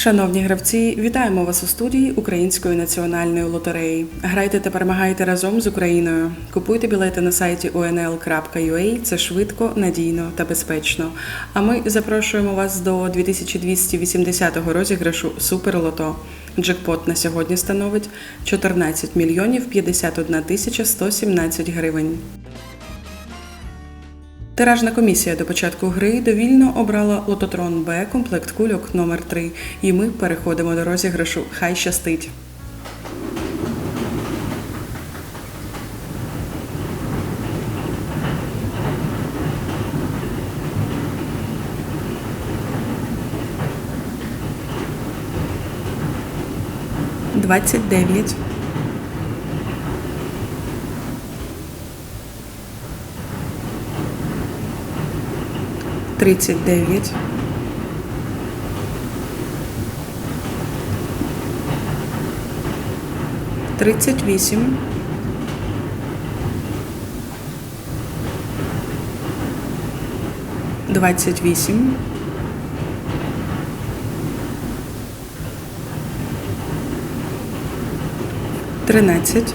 Шановні гравці, вітаємо вас у студії Української національної лотереї. Грайте та перемагайте разом з Україною. Купуйте білети на сайті unl.ua. Це швидко, надійно та безпечно. А ми запрошуємо вас до 2280-го розіграшу Суперлото. Джекпот на сьогодні становить 14 мільйонів 51 тисяча 117 гривень. Тиражна комісія до початку гри довільно обрала лототрон Б комплект кульок номер 3 І ми переходимо до розіграшу Хай щастить. Двадцять дев'ять. Тридцять дев'ять. Тридцять вісім. Двадцять вісім. Тринадцять.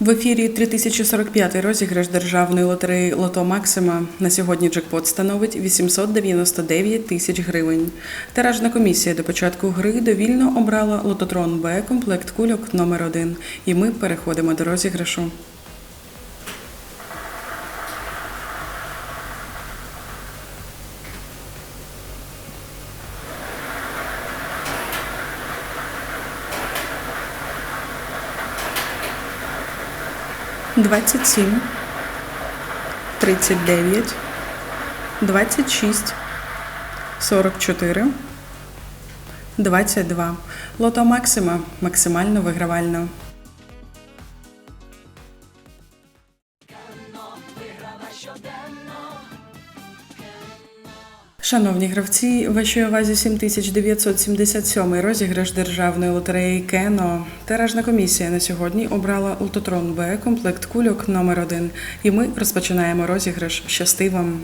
В ефірі 3045 розіграш державної лотереї Лото Максима. На сьогодні джекпот становить 899 тисяч гривень. Тиражна комісія до початку гри довільно обрала лототрон Б комплект кульок номер 1 І ми переходимо до розіграшу. Двадцять сім, тридцять дев'ять, двадцять шість, сорок чотири, двадцять два. Лото Максима максимально вигравально. Шановні гравці, вашій увазі 7977 розіграш державної лотереї Кено. Тиражна комісія на сьогодні обрала Лототрон Б комплект кульок номер 1 І ми розпочинаємо розіграш. Щасти вам!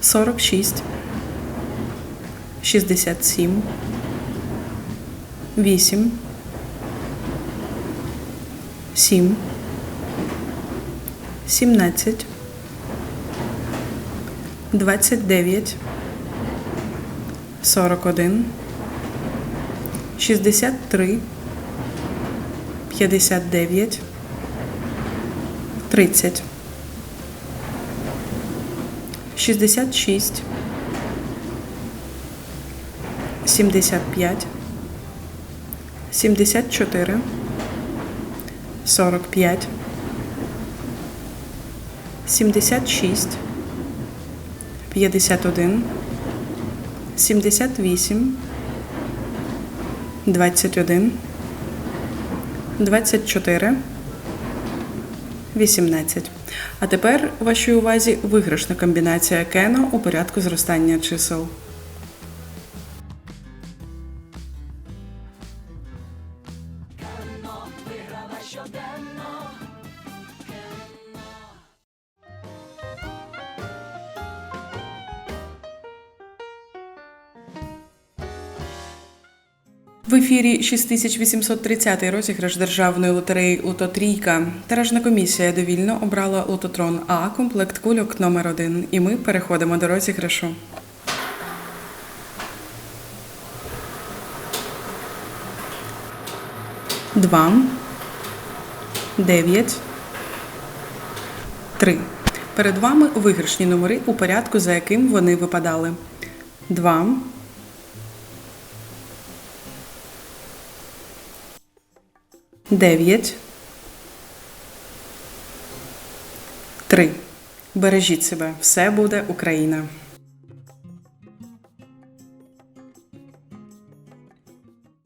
Сорок шість, шістдесят сім, вісім. Сім, сімнадцять, двадцять дев'ять, сорок один, шістдесят три, п'ятдесят дев'ять, тридцять, шістдесят шість, сімдесят п'ять, сімдесят чотири. 45, 76, 51, 78, 21, 24, 18. А тепер вашій увазі виграшна комбінація кено у порядку зростання чисел. В ефірі 6830 розіграш державної лотереї Лототрійка. Тиражна комісія довільно обрала лототрон А комплект кульок номер 1 І ми переходимо до розіграшу. Два. Дев'ять. Три. Перед вами виграшні номери у порядку, за яким вони випадали. Два. Дев'ять. Три. Бережіть себе. Все буде Україна.